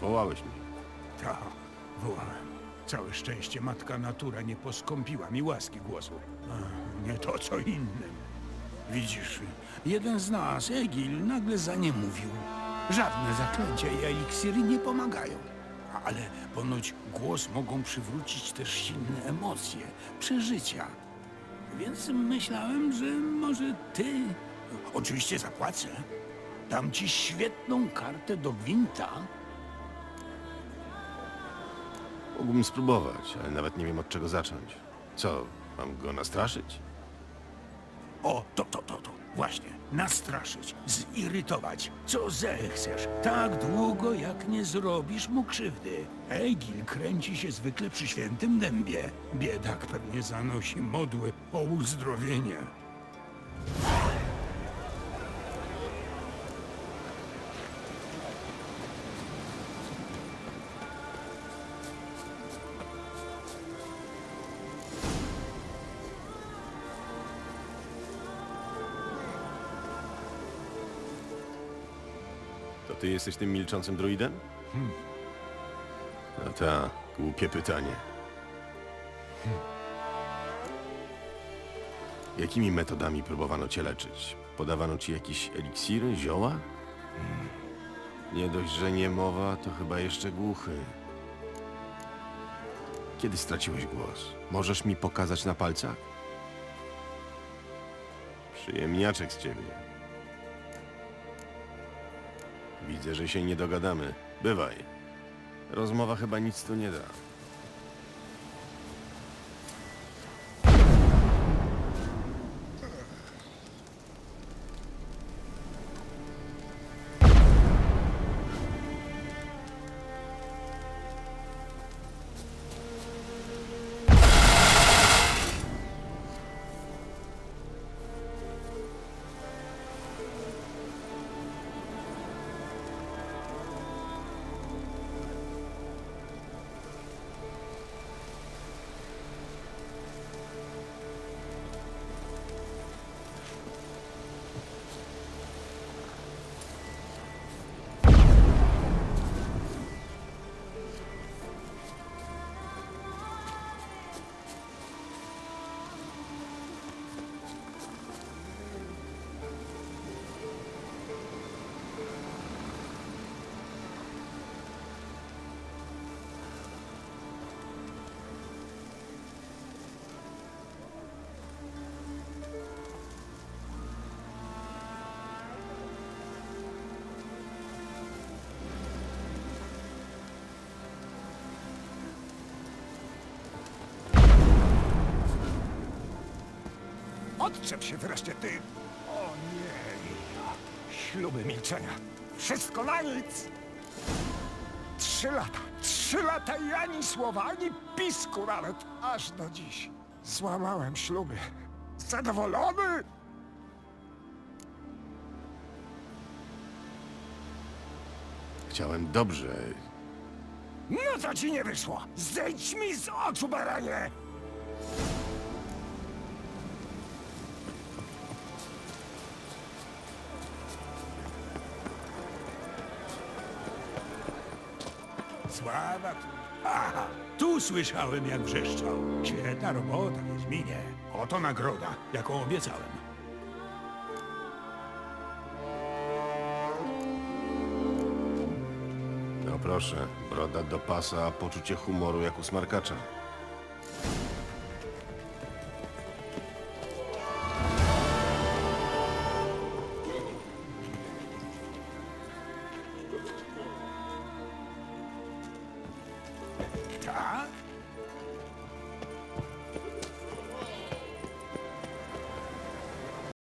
Wołałeś mnie. Ta, wołałem. Całe szczęście matka natura nie poskąpiła mi łaski głosu. Nie to co innym. Widzisz, jeden z nas, Egil, nagle za nie mówił. Żadne zaklęcia i eliksiry nie pomagają. Ale ponoć głos mogą przywrócić też silne emocje, przeżycia. Więc myślałem, że może ty... Oczywiście zapłacę. Dam ci świetną kartę do gwinta. Mógłbym spróbować, ale nawet nie wiem od czego zacząć. Co, mam go nastraszyć? O, to, to, to, to. Właśnie. Nastraszyć, zirytować, co zechcesz. Tak długo, jak nie zrobisz mu krzywdy. Egil kręci się zwykle przy świętym dębie. Biedak pewnie zanosi modły o uzdrowienie. To ty jesteś tym milczącym druidem? No ta, głupie pytanie. Jakimi metodami próbowano cię leczyć? Podawano ci jakieś eliksiry, zioła? Nie dość, że nie mowa, to chyba jeszcze głuchy. Kiedy straciłeś głos? Możesz mi pokazać na palcach? Przyjemniaczek z ciebie. Widzę, że się nie dogadamy. Bywaj. Rozmowa chyba nic tu nie da. Odczep się wreszcie, ty! O nie! Śluby milczenia. Wszystko na nic! Trzy lata, trzy lata i ani słowa, ani pisku nawet, aż do dziś. Złamałem śluby. Zadowolony? Chciałem dobrze. No to ci nie wyszło! Zejdź mi z oczu, baranie! Sława tu. Aha, tu słyszałem jak wrzeszczał. Świetna robota, Wiedźminie. Oto nagroda, jaką obiecałem. No proszę, broda do pasa, a poczucie humoru jak u smarkacza. Tak?